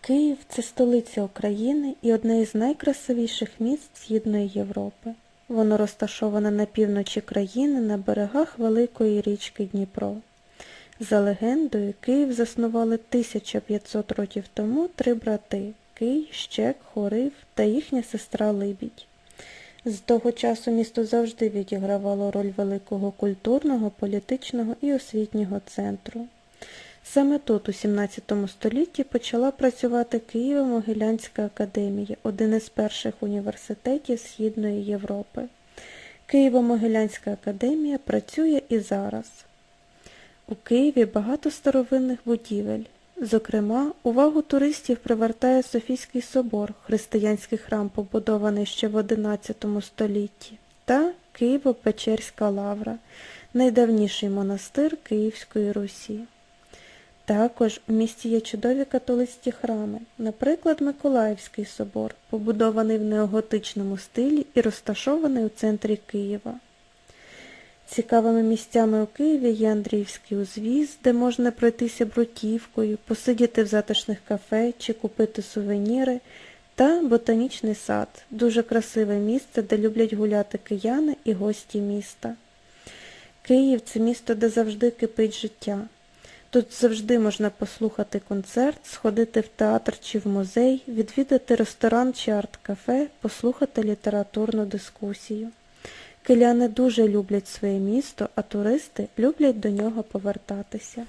Київ це столиця України і одне із найкрасивіших міст Східної Європи. Воно розташоване на півночі країни на берегах великої річки Дніпро. За легендою, Київ заснували 1500 років тому три брати Кий, Щек, Хорив та їхня сестра Либідь. З того часу місто завжди відігравало роль великого культурного, політичного і освітнього центру. Саме тут, у 17 столітті, почала працювати Києво-Могилянська академія, один із перших університетів Східної Європи. Києво-Могилянська академія працює і зараз. У Києві багато старовинних будівель. Зокрема, увагу туристів привертає Софійський собор, християнський храм, побудований ще в XI столітті, та Києво-Печерська лавра, найдавніший монастир Київської Русі. Також у місті є чудові католицькі храми, наприклад, Миколаївський собор, побудований в неоготичному стилі і розташований у центрі Києва. Цікавими місцями у Києві є Андріївський узвіз, де можна пройтися бруківкою, посидіти в затишних кафе чи купити сувеніри, та Ботанічний сад дуже красиве місце, де люблять гуляти кияни і гості міста. Київ це місто, де завжди кипить життя. Тут завжди можна послухати концерт, сходити в театр чи в музей, відвідати ресторан чи арт-кафе, послухати літературну дискусію. Киляни дуже люблять своє місто, а туристи люблять до нього повертатися.